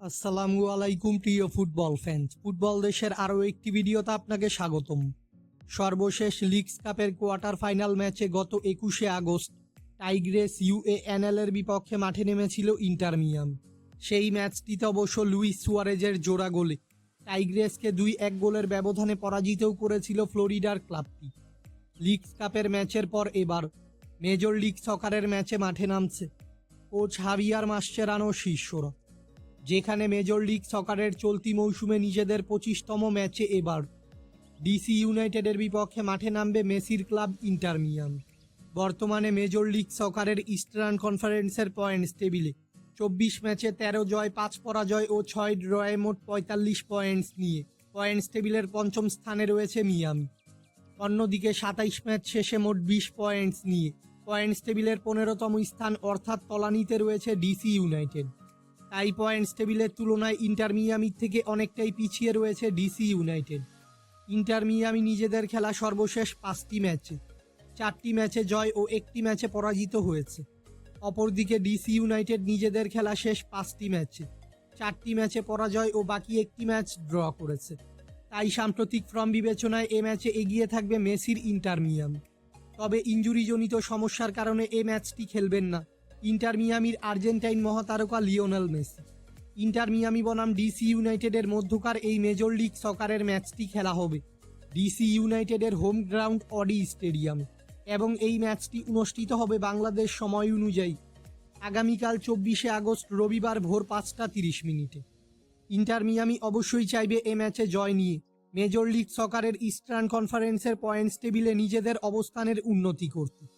আসসালামু আলাইকুম, প্রিয় ফুটবল ফ্যান্স ফুটবল দেশের আরও একটি ভিডিওতে আপনাকে স্বাগতম। সর্বশেষ লিগস কাপের কোয়ার্টার ফাইনাল ম্যাচে গত একুশে আগস্ট টাইগ্রেস ইউএএনএল এর বিপক্ষে মাঠে নেমেছিল ইন্টারমিয়াম সেই ম্যাচটিতে অবশ্য লুইস সুয়ারেজের জোড়া গোলে। টাইগ্রেসকে দুই এক গোলের ব্যবধানে পরাজিতও করেছিল ফ্লোরিডার ক্লাবটি। লিগস কাপের ম্যাচের পর এবার মেজর লিগ সকারের ম্যাচে মাঠে নামছে। কোচ হাভিয়ার মাস্টেরানো শিষ্যরা যেখানে মেজর লিগ সকারের চলতি মৌসুমে নিজেদের পঁচিশতম ম্যাচে এবার। ডিসি ইউনাইটেডের বিপক্ষে মাঠে নামবে মেসির ক্লাব ইন্টার মিয়াম বর্তমানে মেজর লিগ সকারের ইস্টার্ন কনফারেন্সের পয়েন্টস টেবিলে। চব্বিশ ম্যাচে তেরো জয়, পাঁচ পরাজয় ও ছয় ড্রয়ে মোট পঁয়তাল্লিশ পয়েন্টস নিয়ে। পয়েন্টস টেবিলের পঞ্চম স্থানে রয়েছে মিয়ামি। অন্যদিকে সাতাইশ ম্যাচ শেষে মোট বিশ পয়েন্টস নিয়ে। পয়েন্টস টেবিলের পনেরোতম স্থান অর্থাৎ তলানিতে রয়েছে ডিসি ইউনাইটেড। তাই পয়েন্টস টেবিলের তুলনায় ইন্টার মিয়ামির থেকে অনেকটাই পিছিয়ে রয়েছে ডিসি ইউনাইটেড। ইন্টার মিয়ামি নিজেদের খেলা সর্বশেষ পাঁচটি ম্যাচে, চারটি ম্যাচে জয় ও একটি ম্যাচে পরাজিত হয়েছে। অপরদিকে ডিসি ইউনাইটেড নিজেদের খেলা শেষ পাঁচটি ম্যাচে, চারটি ম্যাচে পরাজয় ও বাকি একটি ম্যাচ ড্র করেছে। তাই সাম্প্রতিক ফর্ম বিবেচনায় এ ম্যাচে এগিয়ে থাকবে মেসির ইন্টার মিয়ামি। তবে ইঞ্জুরিজনিত সমস্যার কারণে এ ম্যাচটি খেলবেন না। ইন্টার মিয়ামির আর্জেন্টাইন মহাতারকা লিওনেল মেসি। ইন্টার মিয়ামি বনাম ডিসি ইউনাইটেডের মধ্যকার এই মেজর লিগ সকারের ম্যাচটি খেলা হবে। ডিসি ইউনাইটেডের হোম গ্রাউন্ড অডি স্টেডিয়ামে। এবং এই ম্যাচটি অনুষ্ঠিত হবে বাংলাদেশ সময় অনুযায়ী। আগামীকাল চব্বিশে আগস্ট রবিবার ভোর পাঁচটা তিরিশ মিনিটে। ইন্টার মিয়ামি অবশ্যই চাইবে এ ম্যাচে জয় নিয়ে। মেজর লিগ সকারের ইস্টার্ন কনফারেন্সের পয়েন্টস টেবিলে নিজেদের অবস্থানের উন্নতি করতে।